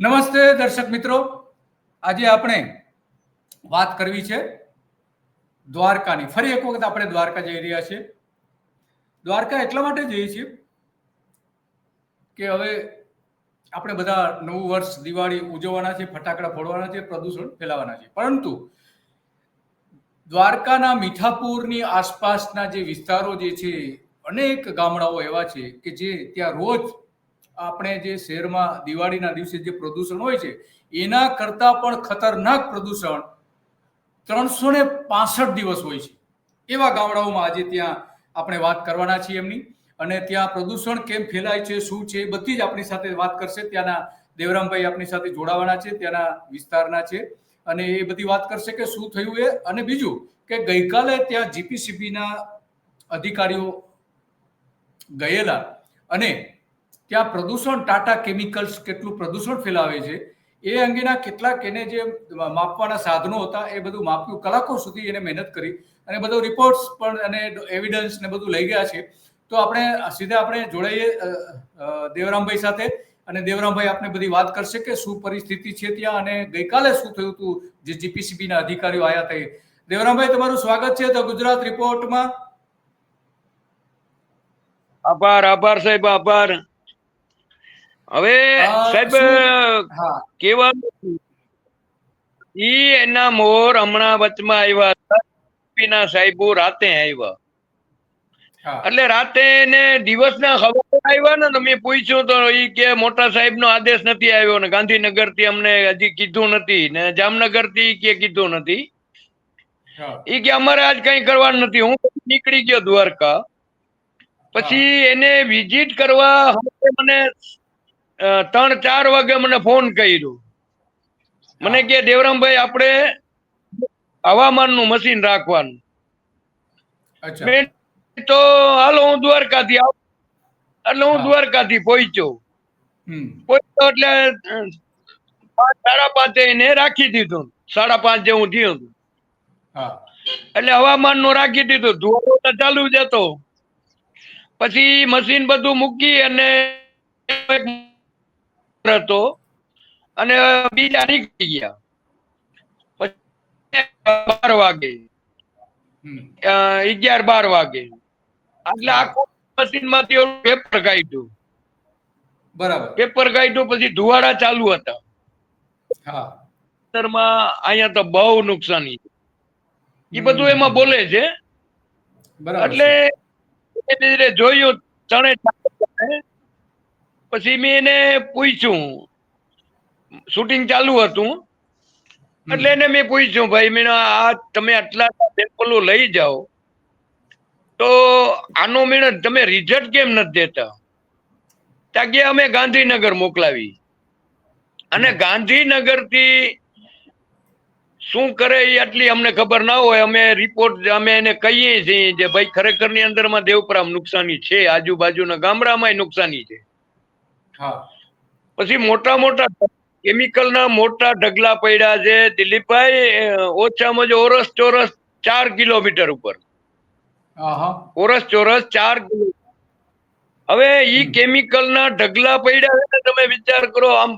નમસ્તે દર્શક મિત્રો. આજે આપણે વાત કરવી છે દ્વારકાની. ફરી એક વખત આપણે દ્વારકા જઈ રહ્યા છીએ. દ્વારકા એટલા માટે જઈએ છીએ કે હવે આપણે બધા નવું વર્ષ દિવાળી ઉજવવાના છે, ફટાકડા ફોડવાના છે, પ્રદૂષણ ફેલાવાના છે. પરંતુ દ્વારકાના મીઠાપુરની આસપાસના જે વિસ્તારો જે છે, અનેક ગામડાઓ એવા છે કે જે ત્યાં રોજ આપણે જે શહેરમાં દિવાળીના દિવસે જે પ્રદૂષણ હોય છે, એના કરતાં પણ ખતરનાક પ્રદૂષણ ત્રણસો ને પાસઠ દિવસ હોય છે. એવા ગામડાઓમાં આજે ત્યાં આપણે વાત કરવાના છીએ એમની. અને ત્યાં પ્રદૂષણ કેમ ફેલાય છે, શું છે, એ બધી જ આપણી સાથે વાત કરશે. ત્યાંના દેવરામભાઈ આપણી સાથે જોડાવાના છે, ત્યાંના વિસ્તારના છે. અને એ બધી વાત કરશે કે શું થયું એ. અને બીજું કે ગઈકાલે ત્યાં જીપીસીબીના અધિકારીઓ ગયેલા. અને ત્યાં પ્રદૂષણ ટાટા કેમિકલ્સ કેટલું પ્રદૂષણ ફેલાવે છે, એ અંગેના કેટલાક એને જે માપવાના સાધનો હતા, એ બધું માપ્યું કલાકો સુધી એને મહેનત કરી અને બધો રિપોર્ટ્સ પણ અને એવિડન્સ ને બધું લઈ ગયા છે. તો આપણે સીધા આપણે જોડાઈએ દેવરામભાઈ સાથે અને દેવરામભાઈ આપણે બધી વાત કરશે કે શું પરિસ્થિતિ છે ત્યાં અને ગઈકાલે શું થયું હતું જે જીપીસીબીના અધિકારીઓ આવ્યા હતા દેવરામભાઈ, તમારું સ્વાગત છે તો ગુજરાત રિપોર્ટમાં આભાર આભાર સાહેબ, આભાર. હવે સાહેબ કેવા ઈ એના મોર હમણાં વચમાં આવ્યા હતા. સાહેબો રાતે આવ્યા એટલે રાતે ને દિવસના ખબર આવ્યા ને તમે પૂછ્યું તો ઈ કે મોટા સાહેબ નો આદેશ નથી આવ્યો ને ગાંધીનગરથી અમને હજી કીધું નથી ને જામનગરથી કે કીધું નથી. ઈ કે અમારે આજ કઈ કરવાનું નથી. હું નીકળી ગયો દ્વારકા. પછી એને વિઝિટ કરવા મને ત્રણ ચાર વાગે મને ફોન કર્યો. મને કે દેવરામભાઈ આપણે હવામાનનું મશીન રાખવાનું. તો હાલો હું દ્વારકાથી આવ. એટલે હું દ્વારકાથી પહોંચ્યો. પહોંચ્યો એટલે સાડા પાંચે એને રાખી દીધું. સાડા પાંચ જેવું થયું એટલે હવામાનનું રાખી દીધું. ધુવાડો તો ચાલુ જતો પછી મશીન બધું મૂકી અને હતો અને બીજા નીકળી ગયા. પછી બાર વાગે. અગિયાર બાર વાગે. એટલે આખું મશીનમાંથી પેપર કાઢ્યું. બરાબર. પેપર કાઢ્યું પછી ધુવાડા ચાલુ હતા. અહીંયા તો બહુ નુકસાની એ બધું એમાં બોલે છે. એટલે જોયું ચણે પછી મેં એને પૂછ્યું. શૂટિંગ ચાલુ હતું. એટલે એને મેં પૂછ્યું ભાઈ મેં આ તમે આટલા સેમ્પલો લઈ જાઓ. તો આનો મેં તમે રિઝલ્ટ કેમ નથી દેતા? ત્યાં અમે ગાંધીનગર મોકલાવી. અને ગાંધીનગરથી શું કરે એ આટલી અમને ખબર ના હોય. અમે રિપોર્ટ અમે એને કહીએ છીએ જે ભાઈ ખરેખરની અંદરમાં દેવપરામ નુકસાની છે આજુબાજુના ગામડામાં નુકસાની છે. પછી મોટા મોટા કેમિકલ ના મોટા ઢગલા પડ્યા છે દિલીપભાઈ ઓછામાં ઓરસ ચોરસ ચાર કિલોમીટર ઉપર. ઓરસ ચોરસ ચાર હવે ઈ કેમિકલ ના ઢગલા પડ્યા છે તમે વિચાર કરો આમ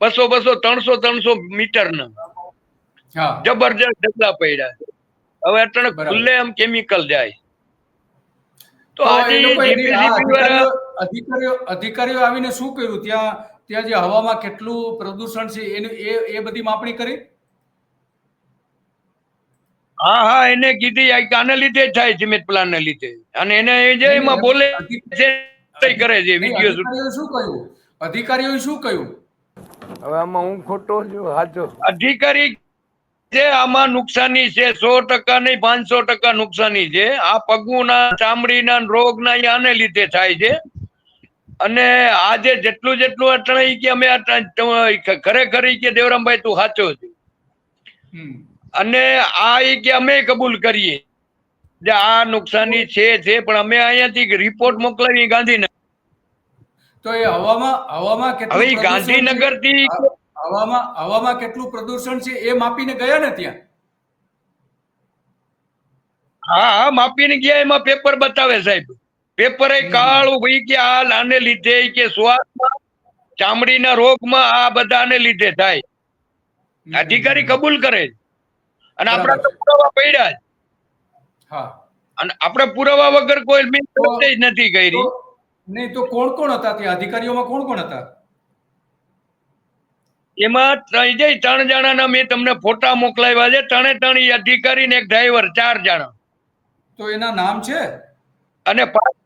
બસો બસો ત્રણસો ત્રણસો મીટર ના. જબરજસ્ત ઢગલા પડ્યા હવે અટણ ખુલ્લે આમ કેમિકલ જાય. તો અધિકારીઓ અધિકારીઓ આવીને શું કર્યું? ત્યાં ત્યાં જે હવામાં કેટલું પ્રદૂષણ છે એનું એ એ બધી માપણી કરી? હા હા એને કીધી આને લીધે થાય સિમેન્ટ પ્લાન ને લીધે. અને એને જે એમાં બોલે છે કરે છે વીડિયો શું કહ્યું? અધિકારીઓ શું કહ્યું? હવે આમાં હું ખોટો છું હાજો અધિકારી છે આમાં નુકસાની છે સો ટકા નહીં પાંચસો ટકા નુકસાની છે. આ પગુના ચામડીના રોગના આને લીધે થાય છે. અને આજે જેટલું જેટલું અટણ કે અમે ખરેખર કે દેવરામભાઈ તું સાચો છે. અને આ કે અમે કબૂલ કરીએ. જે આ નુકસાની છે છે પણ અમે અહીંયાથી રિપોર્ટ મોકલાવી ગાંધીનગર. તો એ હવામાં હવામાં હવે ગાંધીનગરથી હવામાં હવામાં કેટલું પ્રદૂષણ છે એ માપીને ગયા ને ત્યાં? હા હા માપીને ગયા એમાં પેપર બતાવે સાહેબ. પેપર એ કાળું ભાઈ કે આ આને લીધે કે શ્વાસમાં ચામડીના રોગમાં આ બધાને લીધે થાય. અધિકારી કબૂલ કરે અને આપણા તો પુરાવા પડ્યા જ હા. અને આપણે પુરાવા વગર કોઈ જ નથી કરી. નહીં તો કોણ કોણ હતા ત્યાં? અધિકારીઓમાં કોણ કોણ હતા? એમાં ત્રણ જઈ ત્રણ જણાના મેં તમને ફોટા મોકલાવ્યા છે. ત્રણે ત્રણ અધિકારી ને એક ડ્રાઈવર ચાર જણા. તો એના નામ છે? અને પાંચ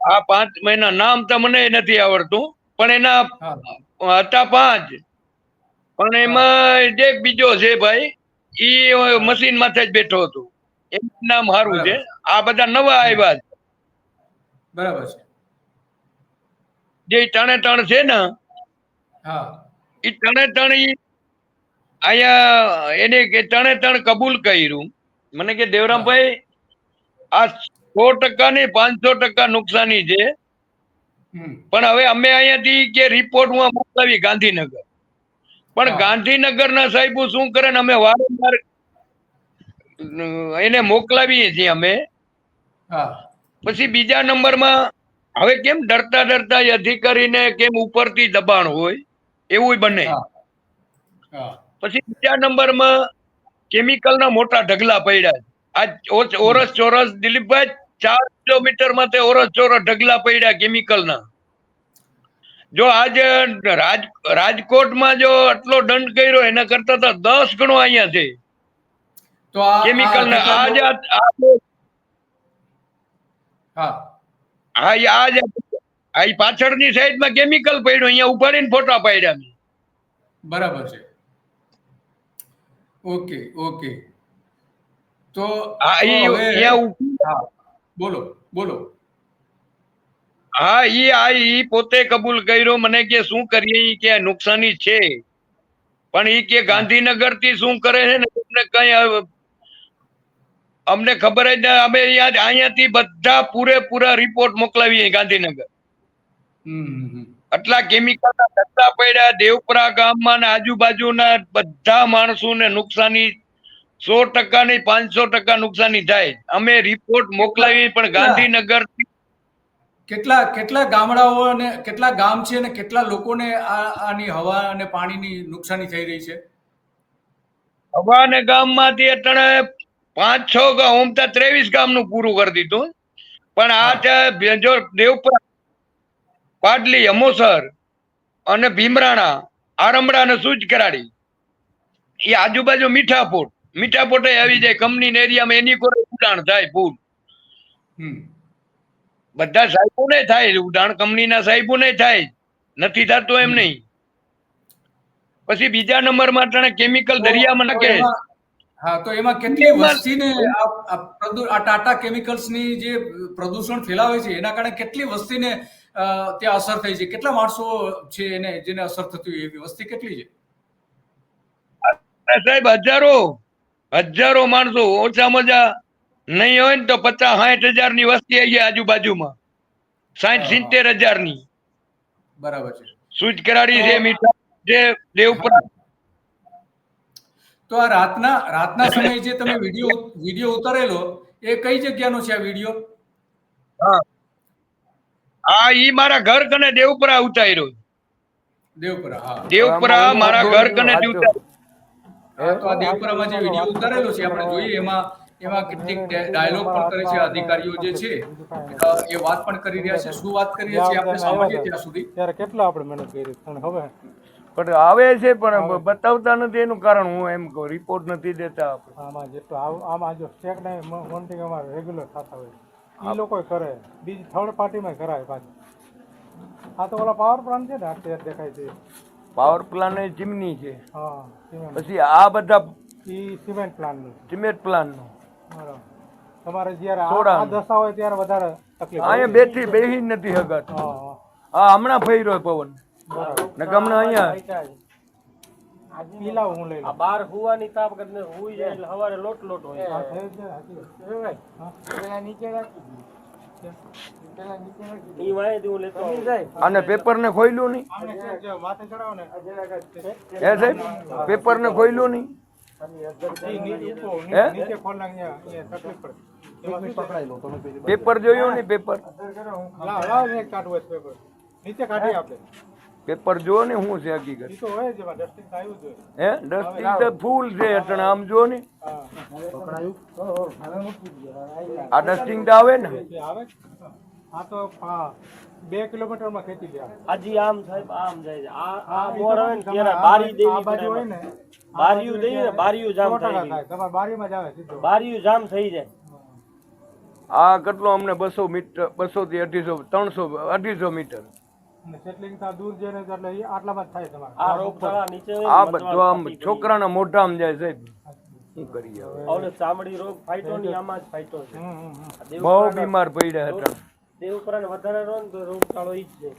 આ પાંચ મહિના નામ તો મને નથી આવડતું પણ એના હતા પાંચ. પણ એમાં જે બીજો છે ભાઈ એ મશીન માથે જ બેઠો હતો. એનું નામ સારું છે. આ બધા નવા આવ્યા છે. બરાબર છે. જે ત્રણે ત્રણ છે ને હા. ઈ ત્રણે ત્રણ અહીંયા એને કે ત્રણે ત્રણ કબૂલ કર્યું. મને કે દેવરામભાઈ આ સો ટકા ની પાંચસો ટકા નુકસાની છે. પણ હવે અમે અહીંયાથી કે રિપોર્ટ હું મોકલાવી ગાંધીનગર. પણ ગાંધીનગર ના સાહેબ શું કરે ને અમે વારંવાર એને મોકલાવીએ છીએ અમે. હા. પછી બીજા નંબરમાં હવે કેમ ડરતા ડરતા એ અધિકારીને કેમ ઉપરથી દબાણ હોય? એવું બને. પછી બીજા નંબરમાં કેમિકલના મોટા ઢગલા પડ્યા. આ ઓરસ ચોરસ દિલીપભાઈ ચાર કિલોમીટરમાં તે ઓરસ ચોરસ ઢગલા પડ્યા કેમિકલના જો આજે રાજ રાજકોટમાં જો આટલો દંડ કર્યો એના કરતા તો દસ ગણો અહીંયા છે. તો આ કેમિકલ આજ આ- હા. આ આજ આ પાછળની સાઈડમાં કેમિકલ પડ્યું અહીંયા ઉપાડીને ફોટા પાડ્યા મેં. બરાબર છે. Okay okay. તો બોલો બોલો. હા ઈ આ ઈ પોતે કબૂલ કર્યો મને કે શું કરીએ કે નુકસાની છે. પણ ઈ કે ગાંધીનગરથી શું કરે છે ને તમને કઈ અમને ખબર જ ના અમે અહીંયા અહીંયાથી બધા પૂરેપૂરા રિપોર્ટ મોકલાવીએ ગાંધીનગર. આટલા કેમિકલ ધંધા પડ્યા દેવપરા ગામમાં ને આજુબાજુના બધા માણસોને નુકસાની સો ટકા ની પાંચસો ટકા નુકસાની થાય. અમે રિપોર્ટ મોકલાવી પણ ગાંધીનગર કેટલા કેટલા ગામડાઓ અને કેટલા ગામ છે અને કેટલા લોકોને આ આની હવા અને પાણીની નુકસાની થઈ રહી છે? હવાને ગામમાંથી અત્યારે પાંચ છ ગામ ઓમ તો ત્રેવીસ ગામનું પૂરું કરી દીધું. પણ આ ભેંજો દેવપુરા પાડલી અમોસર અને ભીમરાણા આરમડા અને સૂજ કરાડી. એ આજુબાજુ મીઠાપોટ. મીઠાપોટે આવી જાય કંપની એરિયામાં એની કોઈ ઉડાણ થાય ફૂલ બધા સાહેબો ને થાય ઉડાણ કંપનીના સાહેબો ને થાય. નથી થતું એમ નહીં. પછી બીજા નંબરમાં અટાણે કેમિકલ દરિયામાં નાખે. હા તો એમાં કેટલી વસ્તીને આ ટાટા કેમિકલ્સની જે પ્રદૂષણ ફેલાવે છે એના કારણે કેટલી વસ્તીને અ, ત્યાં અસર થઈ છે. કેટલા માણસો છે એને જેને અસર થતી હોય એવી વસ્તી કેટલી છે? સાહેબ હજારો હજારો માણસો ઓછામાં ઓછા નહીં હોય ને તો પચાસ સાઠ હજારની વસ્તી આવી જાય આજુબાજુમાં. સાઠ. સિત્તેર હજારની બરાબર છે. સૂજ કરાડી છે મીઠા છે દેવપુરા તો આ રાતના રાતના સમયે જે તમે વીડિયો વીડિયો ઉતારેલો એ કઈ જગ્યાનો છે આ વીડિયો? હા. આ ઈ મારા ઘર કને દેવપરા ઉતાર્યો. દેવપરા હા. દેવપુરા મારા ઘર કને ઉતાર્યો હા, તો આ દેવપુરામાં જે વિડિયો ઉતારેલો છે આપણે જોઈએ એમાં એમાં કેટલીક ડાયલોગ પણ કરે છે અધિકારીઓ જે છે એ વાત પણ કરી રહ્યા છે. શું વાત કરી રહ્યા છે આપણે સાંભળીએ ત્યાં સુધી. ત્યારે કેટલા આપણે મહેનત કરી પણ હવે પણ આવે છે પણ બતાવતા નથી એનું કારણ હું એમ કહું રિપોર્ટ નથી દેતા આમાં જેટલો આમાં જો ચેક નહીં મોનિટરિંગ અમારે રેગ્યુલર થતા હોય એ લોકો કરે. બીજી થર્ડ પાર્ટીમાં કરાય પાછું. આ તો ઓલા પાવર પ્લાન્ટ છે ને અત્યારે દેખાય છે. પાવર પ્લાન્ટ જીમની છે. હા પછી આ બધા ઈ સિમેન્ટ પ્લાન્ટનું સિમેન્ટ પ્લાન્ટનું બરાબર. તમારે જ્યારે આ-. દશા હોય ત્યારે વધારે તકલીફ અહીંયા બેઠી બેહી નથી હગત. હા હમણાં ફેર્યો પવન. બરાબર. ને હમણાં અહીંયા પીલા હું લઈ આ બાર હુવાની તાપ કરીને હુઈ જાય એટલે સવારે લોટ લોટ હોય. હા, થઈ જ જાય, સાચી વાત. ઈ વાંહે હું લેતો આવું. અને પેપર ને. ખોયલું નહીં? સાહેબ પેપર ને નહીં નીચે? નીચે પેપર જોયું ને પેપર? નીચે કાઢી આપણે. પેપર જો ને શું છે હકીકત. હે? ડસ્ટિંગ તો ફૂલ છે એટલે આમ જો ને. આ ડસ્ટિંગ તો આવે ને. આ તો બે કિલોમીટરમાં ખેંચી લે હાજી આમ સાહેબ આમ જાય છે. આ આ બોર આવે ને ત્યારે બારી દેવી બાજુ હોય ને. બારીયું દઈએ ને બારીયું જામ સો ટકા થાય. થાય બારીમાં જ આવે સીધો. બારીયું જામ થઈ જાય. આ કેટલો અમને બસો મીટર બસો થી અઢીસો ત્રણસો અઢીસો મીટર. આ ને બધું આમ છોકરાના મોઢામાં જાય સાહેબ શું કરીએ હવે? ચામડી રોગ ફાઈટો ની આમાં જ ફાઈટો છે. હમ, હમ, હમ. આ બહુ બીમાર પડ્યા હતા. દેવપુરાને વધારે રહો તો રોગચાળો ઈ જ છે.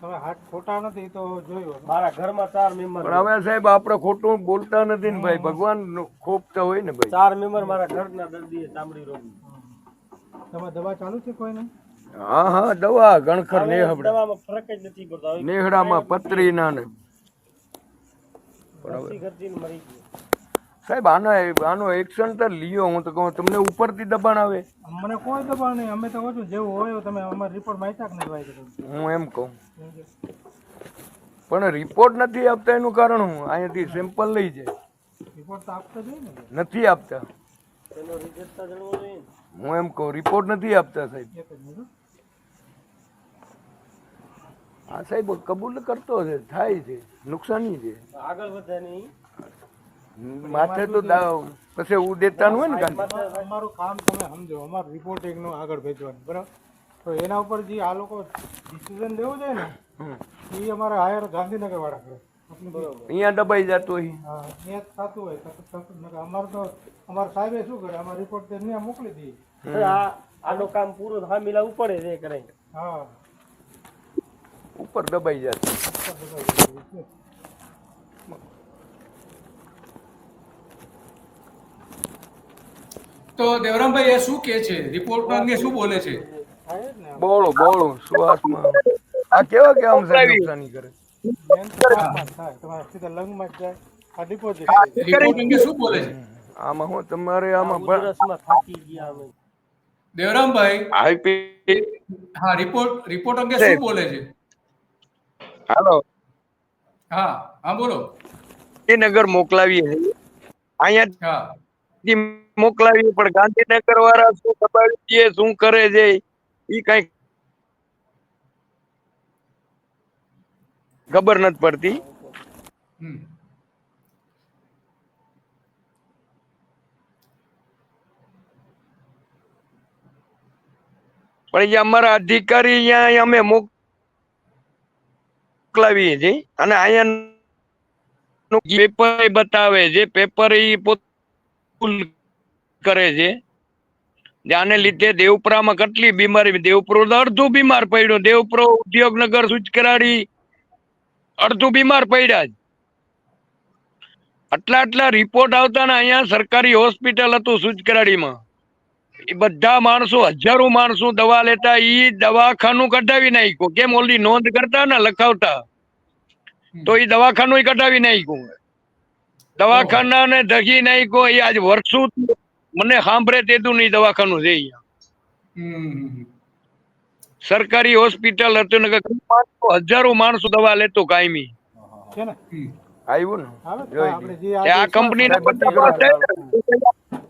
તમે હાથ ખોટા નથી તો જોયો મારા ઘરમાં ચાર મેમ્બર પણ હવે સાહેબ આપણે ખોટું બોલતા નથી ને ભાઈ. ભગવાન ખોપતા હોય ને ભાઈ. ચાર મેમ્બર મારા ઘરના દર્દી ચામડી રોગ તમે દવા ચાલુ છે કોઈને? હા હા દવા ગણખર નેહડા દવામાં ફરક જ નથી પડતો. હવે નેહડામાં પતરીના ને ગયું. સાહેબ આનો આનો એક્શન તો લ્યો. હું તો કહું તમને ઉપરથી દબાણ આવે. મને કોઈ દબાણ નહીં. અમે તો ઓછું જેવું હોય તમે અમારા રિપોર્ટ માહિતા નહીં હું એમ કહું. પણ રિપોર્ટ નથી આપતા એનું કારણ હું અહીંયાથી સેમ્પલ લઈ જાય. રિપોર્ટ તો આપતો જોઈએ ને. નથી આપતા. ને. હું એમ કહું રિપોર્ટ નથી આપતા સાહેબ. હા સાહેબ કબૂલ કરતો છે થાય છે નુકસાની છે. આગળ વધે નહીં. માથે તો પછી હું દેતા હોય ને કાંઈ? અમારું- કામ તમે સમજો અમારું રિપોર્ટિંગનું આગળ ભેજવાનું બરાબર? તો એના ઉપર જે આ લોકો ડિસિઝન લેવું જોઈએ ને હમ. એ અમારે હાયર ગાંધીનગર વાળા કરે. અહીંયા દબાઈ જતો હોય. હા ત્યાં જ થતું હોય અમારે તો અમારા સાહેબે શું કરે અમારા રિપોર્ટ ત્યાં મોકલી દઈએ આ આનું કામ પૂરું હામી લાવવું પડે છે કરે હા. ઉપર દબાઈ જતો તો દેવરામભાઈ એ શું કે છે? રિપોર્ટ અંગે શું બોલે છે? બોલો બોલો ને બોળો બોળો શ્વાસમાં આ કેવા કેવા આમ સાહેબ નુકસાની કરે? આમાં હું તમારે આમાં ભ- થાકી ગયા દેવરામભાઈ હા રિપોર્ટ રિપોર્ટ અંગે શું બોલે છે? હાલો. હા હા બોલો. ગાંધીનગર મોકલાવીએ અહીંયા મોકલાવીએ પણ ગાંધીનગર વાળા શું દબાવી દે શું કરે છે? ઈ કઈ ખબર નથી પડતી. પણ અમારા અધિકારી અહીંયા અમે મોકલાવીએ છીએ અને અહીંયા પેપર બતાવે છે પેપર પોતે કરે છે. આને લીધે દેવપુરામાં કેટલી બીમારી, દેવપુરો તો અડધું બીમાર પડ્યો. દેવપુરો ઉદ્યોગનગર સુચકરાડી અડધું બીમાર પડ્યા જ આટલા આટલા રિપોર્ટ આવતા ને અહીંયા સરકારી હોસ્પિટલ હતું સુચકરાડીમાં એ બધા માણસો હજારો માણસો દવા લેતા એ દવાખાનું કઢાવી નાખ્યું. કેમ? ઓલી નોંધ કરતા ને લખાવતા. તો એ દવાખાનું કઢાવી નાખ્યું. દવાખાના ને ધગી નાખ્યો. એ આજ વર્ષો મને સાંભળે તેતું નહીં દવાખાનું છે સરકારી હોસ્પિટલ હતું ને હજારો માણસો દવા લેતો કાયમી. છે ને? આવ્યું ને? આ કંપની સાહેબ, બધી કરો.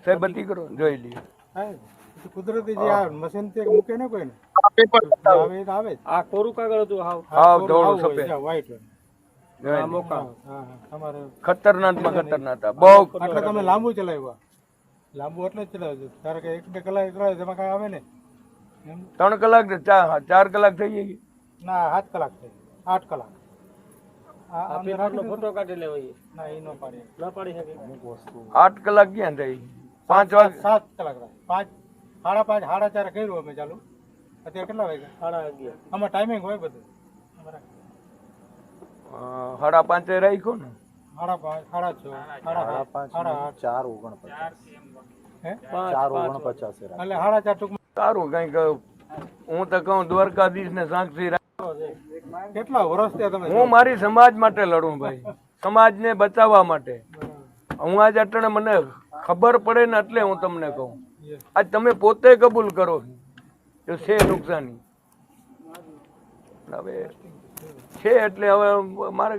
સાહેબ બધી કરો. જોઈ લઈએ. કુદરતી જે આ મશીન તે મૂકે ને કોઈ આવે આવે આ કોરું કાગળ હતું હાવ. હાવ ધોળું સફેદ. જ્યાં white હોય. જોઈ આ લઈએ. મોકા હા હા તમારે ખતરનાકમાં ખતરનાક. બહુ એટલે તમે લાંબુ ચલાવ્યા. લાંબુ એટલે જ ચલાવજો ધારો કે એક બે કલાક ચલાવે તેમાં કાંઈ આવે ને ત્રણ કલાક ચાર ચાર કલાક થઈ ગઈ. ના સાત કલાક થઈ આઠ કલાક. આ આ આમ પેપરનો રાખી દો. ફોટો કાઢી લેવો એ ના એ ન પાડે. ના પાડી શકે. આઠ કલાક ક્યાં થઈ? પાંચ વાગે સાત કલાક પાંચ સાડા પાંચ સાડા ચાર કર્યું અમે ચાલુ. અત્યારે કેટલા વાગે સાડા અગિયાર. આમાં ટાઈમિંગ હોય બધું. સાડા પાંચે રાખ્યો ને? સાડા પાંચ સાડા છ સાડા પાંચ સાડા ચાર ઓગણપચાસ. એટલે સાડા ચાર ટૂંક સારું કંઈક હું તો કહું દ્વારકાધીશ ને સાક્ષી કેટલા વર્ષ થયા તમે હું મારી સમાજ માટે લડું ભાઈ. સમાજને બચાવવા માટે. હું આજ અટણે મને ખબર પડે ને એટલે હું તમને કહું. આજ તમે પોતે કબૂલ કરો કે છે નુકસાની. હવે છે એટલે હવે મારે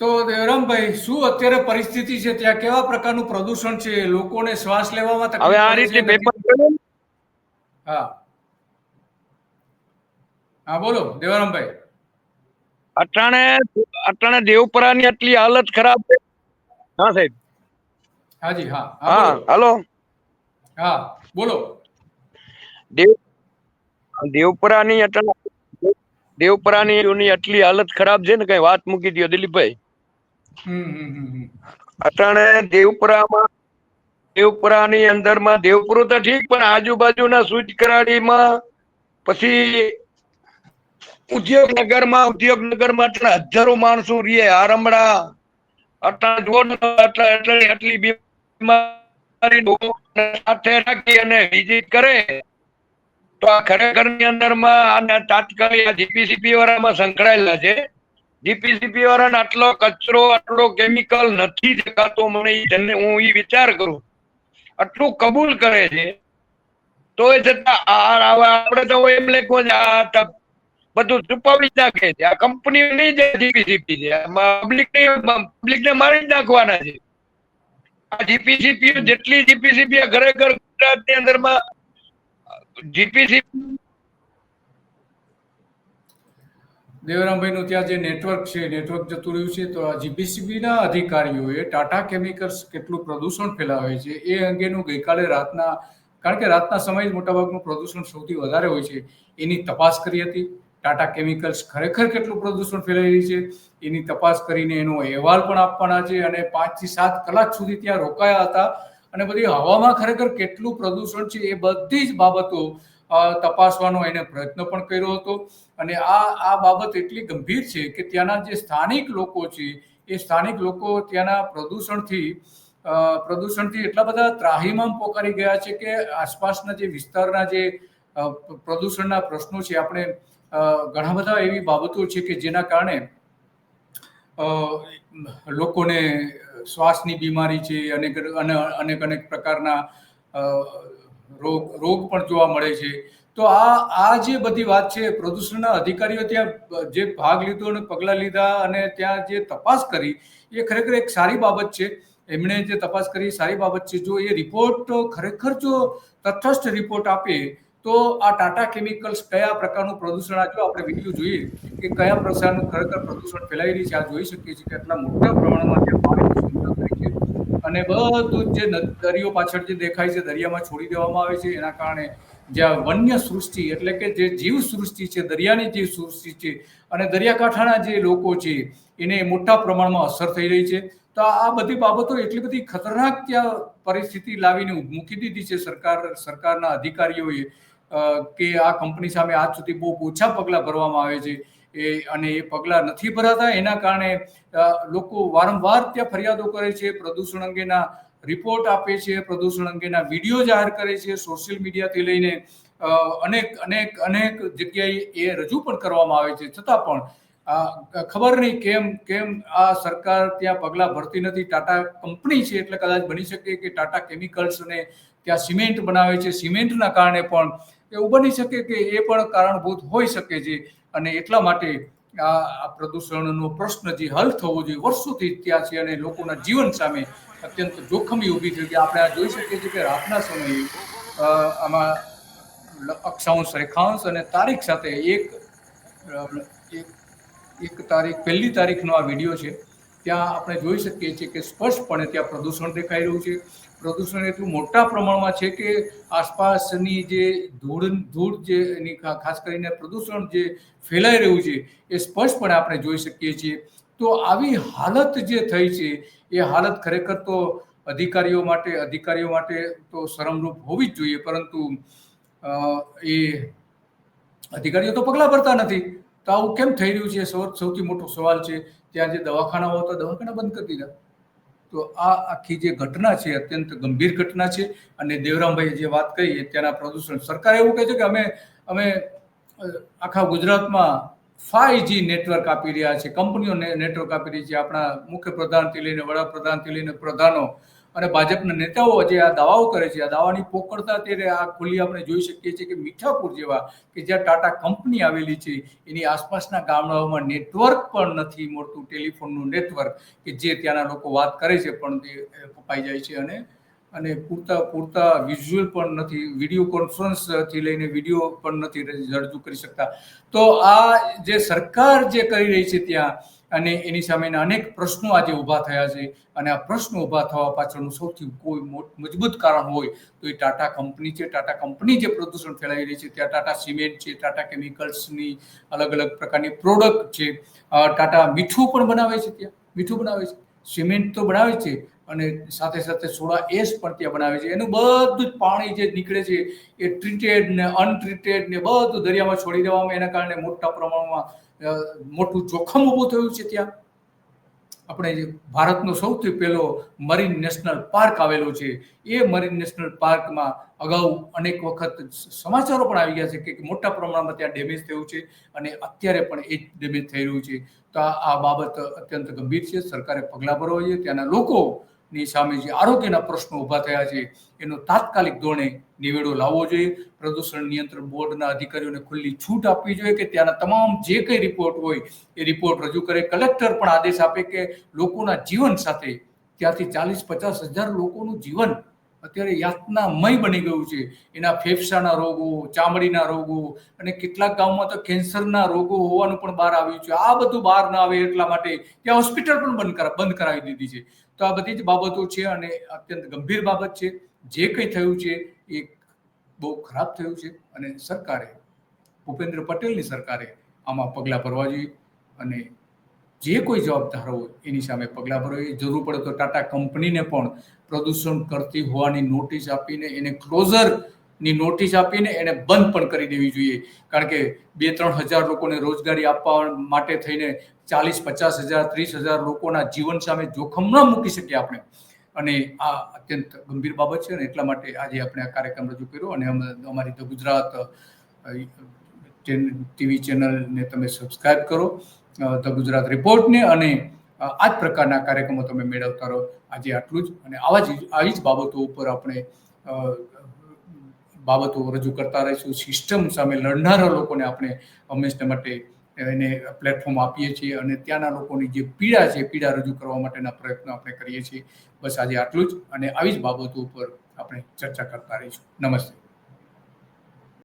તો દેવરામભાઈ શું અત્યારે પરિસ્થિતિ છે? ત્યાં કેવા પ્રકારનું પ્રદૂષણ છે? લોકોને શ્વાસ લેવામાં હવે આ રીતે પેપર હા. હા બોલો દેવરામભાઈ. અટાણે અટાણે દેવપરાની આટલી હાલત ખરાબ છે. હા સાહેબ. હાજી હા. હા. હાલો. હા બોલો. દેવ દેવપરાની અટાણે દેવપરાની ની આટલી હાલત ખરાબ છે ને કઈ વાત મૂકી દો દિલીપભાઈ. અટાણે દેવપરામાં દેવપરાની અંદરમાં દેવપુરો તો ઠીક પણ આજુબાજુના સૂચ કરાડીમાં પછી ઉદ્યોગનગરમાં ઉદ્યોગનગરમાં હજારો માણસો રીએ આરમડા. તો આટલા, આટલી આટલી બીમારી સાથે રાખી અને વિઝિટ કરે. તો આ ખરેખરની અંદરમાં આના તાત્કાલિક જીપીસીપી વાળામાં સંકળાયેલા છે. જીપીસીપી વાળાને આટલો કચરો, આટલો કેમિકલ નથી દેખાતો મને જેને હું એ વિચાર કરું. આટલું કબૂલ કરે છે. તો એ છતાં આપણે તો એમ લખવું છે, આ બધું છુપાવી જ નાખે છે. આ કંપની નહીં જે જીપીસીપી છે. પબ્લિક પબ્લિક ને મારી જ નાખવાના છે. આ જીપીસીપી જેટલી જીપીસીપી ખરેખર ગુજરાતની અંદરમાં જીપીસીપી દેવરામભાઈનું ત્યાં જે નેટવર્ક છે નેટવર્ક જતું રહ્યું છે, તો આ જીપીસીબીના અધિકારીઓએ ટાટા કેમિકલ્સ કેટલું પ્રદૂષણ ફેલાવે છે એ અંગેનું ગઈકાલે રાતના, કારણ કે રાતના સમયે જ મોટાભાગનું પ્રદૂષણ સૌથી વધારે હોય છે, એની તપાસ કરી હતી. ટાટા કેમિકલ્સ ખરેખર કેટલું પ્રદૂષણ ફેલાઈ રહી છે? એની તપાસ કરીને એનો અહેવાલ પણ આપવાના છે અને પાંચથી સાત કલાક સુધી ત્યાં રોકાયા હતા. અને બધી હવામાં ખરેખર કેટલું પ્રદૂષણ છે એ બધી જ બાબતો તપાસવાનો એને પ્રયત્ન પણ કર્યો હતો. અને આ આ બાબત એટલી ગંભીર છે કે ત્યાંના જે સ્થાનિક લોકો છે, એ સ્થાનિક લોકો ત્યાંના પ્રદૂષણથી પ્રદૂષણથી એટલા બધા ત્રાહિમામ પોકારી ગયા છે કે આસપાસના જે વિસ્તારના જે પ્રદૂષણના પ્રશ્નો છે, આપણે ઘણા બધા એવી બાબતો છે કે જેના કારણે લોકોને શ્વાસની બીમારી છે, અનેક, અને અનેક અનેક પ્રકારના રોગ રોગ પણ જોવા મળે છે. તો આ આ જે બધી વાત છે, પ્રદૂષણના અધિકારીઓ ત્યાં જે ભાગ લીધો અને પગલાં લીધા અને ત્યાં જે તપાસ કરી, એ ખરેખર એક સારી બાબત છે. એમણે જે તપાસ કરી સારી બાબત છે. જો એ રિપોર્ટ ખરેખર જો તટસ્થ રિપોર્ટ આપે તો આ ટાટા કેમિકલ્સ કયા પ્રકારનું પ્રદૂષણ આ જો આપણે વીડિયો જોઈએ કે કયા પ્રકારનું ખરેખર પ્રદૂષણ ફેલાઈ રહ્યું છે આ જોઈ શકીએ છીએ કે આટલા મોટા પ્રમાણમાં ત્યાં પાણી છે અને બધું જે દરિયો પાછળ જે દેખાય છે, દરિયામાં છોડી દેવામાં આવે છે, એના કારણે જ્યાં વન્ય સૃષ્ટિ એટલે કે જે જીવ સૃષ્ટિ છે, દરિયાની જીવ સૃષ્ટિ છે અને દરિયાકાંઠાના જે લોકો છે, એને મોટા પ્રમાણમાં અસર થઈ રહી છે. તો આ બધી બાબતો એટલી બધી ખતરનાક ત્યાં પરિસ્થિતિ લાવીને મૂકી દીધી છે સરકાર, સરકારના અધિકારીઓએ કે આ કંપની સામે આજ સુધી બહુ ઓછા પગલાં ભરવામાં આવે છે, એ અને એ પગલાં નથી ભરાતા, એના કારણે લોકો વારંવાર ત્યાં ફરિયાદો કરે છે, પ્રદૂષણ અંગેના રિપોર્ટ આપે છે, પ્રદૂષણ અંગેના વીડિયો જાહેર કરે છે, સોશિયલ મીડિયાથી લઈને અનેક અનેક અનેક જગ્યાએ એ રજૂ પણ કરવામાં આવે છે. છતાં પણ ખબર નહીં કેમ કેમ આ સરકાર ત્યાં પગલાં ભરતી નથી. ટાટા કંપની છે એટલે કદાચ બની શકે કે ટાટા કેમિકલ્સ અને ત્યાં સિમેન્ટ બનાવે છે. સિમેન્ટના કારણે પણ એવું બની શકે કે એ પણ કારણભૂત હોઈ શકે છે. અને એટલા માટે આ પ્રદૂષણનો પ્રશ્ન જે હલ થવો જોઈએ, વર્ષોથી ત્યાં છે અને લોકોના જીવન સામે અત્યંત જોખમી ઊભી થઈ કે આપણે આ જોઈ શકીએ છીએ કે રાતના સમયે આમાં અક્ષાંશ રેખાંશ અને તારીખ સાથે એક એક તારીખ, પહેલી તારીખનો આ વીડિયો છે. ત્યાં આપણે જોઈ શકીએ છીએ કે સ્પષ્ટપણે ત્યાં પ્રદૂષણ દેખાઈ રહ્યું છે. પ્રદૂષણ એટલું મોટા પ્રમાણમાં છે કે આસપાસની જે ધૂળ ધૂળ જે એની ખાસ કરીને પ્રદૂષણ જે ફેલાઈ રહ્યું છે, એ સ્પષ્ટપણે આપણે જોઈ શકીએ છીએ. તો આવી હાલત જે થઈ છે, એ હાલત ખરેખર તો અધિકારીઓ માટે અધિકારીઓ માટે તો શરમરૂપ હોવી જ જોઈએ, પરંતુ એ અધિકારીઓ તો પગલાં ભરતા નથી. તો આવું કેમ થઈ રહ્યું છે? સૌથી મોટો સવાલ છે, ત્યાં જે દવાખાનાઓ હતા, દવાખાના બંધ કરી દીધા. તો આ આખી જે ઘટના છે અત્યંત ગંભીર ઘટના છે અને દેવરામભાઈએ જે વાત એ ત્યાંના પ્રદૂષણ સરકાર એવું કહે છે કે અમે અમે આખા ગુજરાતમાં ફાઈવ જી નેટવર્ક આપી રહ્યા છે. કંપનીઓ નેટવર્ક આપી રહી છે. આપણા મુખ્ય પ્રધાનથી લઈને વડાપ્રધાનથી લઈને પ્રધાનો અને ભાજપના નેતાઓ જે આ દાવાઓ કરે છે, આ દાવાની પોકળતા અત્યારે આ ખુલ્લી આપણે જોઈ શકીએ છીએ કે મીઠાપુર જેવા કે જ્યાં ટાટા કંપની આવેલી છે, એની આસપાસના ગામડાઓમાં નેટવર્ક પણ નથી મળતું, ટેલિફોનનું નેટવર્ક કે જે ત્યાંના લોકો વાત કરે છે પણ તે કપાઈ જાય છે અને અને પૂરતા પૂરતા વિઝ્યુઅલ પણ નથી વીડિયો કોન્ફરન્સથી લઈને વીડિયો પણ નથી રજૂ કરી શકતા. તો આ જે સરકાર જે કરી રહી છે ત્યાં અને એની સામેના અનેક પ્રશ્નો આજે ઊભા થયા છે. અને આ પ્રશ્નો ઊભા થવા પાછળનું સૌથી કોઈ મજબૂત કારણ હોય તો એ ટાટા કંપની છે. ટાટા કંપની જે પ્રદૂષણ ફેલાવી રહી છે, ત્યાં ટાટા સિમેન્ટ છે, ટાટા કેમિકલ્સની અલગ અલગ પ્રકારની પ્રોડક્ટ છે. ટાટા મીઠું પણ બનાવે છે ત્યાં. મીઠું બનાવે છે. સિમેન્ટ તો બનાવે છે અને સાથે સાથે સોડા એશ પણ ત્યાં બનાવે છે. એનું બધું જ પાણી જે નીકળે છે એ ટ્રીટેડ ને અનટ્રીટેડ ને બધું દરિયામાં છોડી દેવામાં, એના કારણે મોટા પ્રમાણમાં મોટું જોખમ ઊભું થયું છે ત્યાં. આપણે ભારતનો સૌથી પહેલો મરીન નેશનલ પાર્ક આવેલો છે, એ મરીન નેશનલ પાર્કમાં અગાઉ અનેક વખત સમાચારો પણ આવી ગયા છે કે મોટા પ્રમાણમાં ત્યાં ડેમેજ થયું છે અને અત્યારે પણ એ જ ડેમેજ થઈ રહ્યું છે. તો આ બાબત અત્યંત ગંભીર છે. સરકારે પગલાં ભરવા જોઈએ. ત્યાંના લોકોની સામે જે આરોગ્યના પ્રશ્નો ઊભા થયા છે, એનો તાત્કાલિક ધોરણે નિવેડો લાવવો જોઈએ. પ્રદૂષણ નિયંત્રણ બોર્ડના અધિકારીઓને ખુલ્લી છૂટ આપવી જોઈએ કે ત્યાંના તમામ જે કંઈ રિપોર્ટ હોય, એ રિપોર્ટ રજૂ કરે. કલેક્ટર પણ આદેશ આપે કે લોકોના જીવન સાથે ત્યાંથી ચાલીસ પચાસ હજાર લોકોનું જીવન અત્યારે યાતનામય બની ગયું છે. એના ફેફસાના રોગો, ચામડીના રોગો અને કેટલાક ગામમાં તો કેન્સરના રોગો હોવાનું પણ બહાર આવ્યું છે. આ બધું બહાર ના આવે એટલા માટે ત્યાં હોસ્પિટલ પણ બંધ કરા, બંધ કરાવી દીધી છે. તો આ બધી જ બાબતો છે અને અત્યંત ગંભીર બાબત છે. જે કંઈ થયું છે એ બહુ ખરાબ થયું છે અને સરકારે, ભૂપેન્દ્ર પટેલની સરકારે આમાં પગલાં ભરવા જોઈએ અને જે કોઈ જવાબદાર એની સામે પગલાં ભરવા જરૂર પડે તો ટાટા કંપનીને પણ પ્રદૂષણ કરતી હોવાની નોટિસ આપીને એને ક્લોઝરની નોટિસ આપીને એને બંધ પણ કરી દેવી જોઈએ. કારણ કે બે ત્રણ હજાર લોકોને રોજગારી આપવા માટે થઈને ચાલીસ, પચાસ હજાર, ત્રીસ હજાર લોકોના જીવન સામે જોખમ ન મૂકી શકીએ આપણે. અને આ અત્યંત ગંભીર બાબત છે અને એટલા માટે આજે આપણે આ કાર્યક્રમ રજૂ કર્યો અને અમે અમારી ગુજરાત ટીવી ચેનલને તમે સબસ્ક્રાઇબ કરો ધ ગુજરાત રિપોર્ટને અને આ જ પ્રકારના કાર્યક્રમો તમે મેળવતા રહો. આજે આટલું જ અને આવા જ, આવી જ બાબતો ઉપર આપણે બાબતો રજૂ કરતા રહીશું. સિસ્ટમ સામે લડનારા લોકોને આપણે હંમેશા માટે એને પ્લેટફોર્મ આપીએ છીએ અને ત્યાંના લોકોની જે પીડા છે પીડા રજૂ કરવા માટેના પ્રયત્નો આપણે કરીએ છીએ. બસ આજે આટલું જ અને આવી જ બાબતો ઉપર આપણે ચર્ચા કરતા રહીશું. નમસ્તે.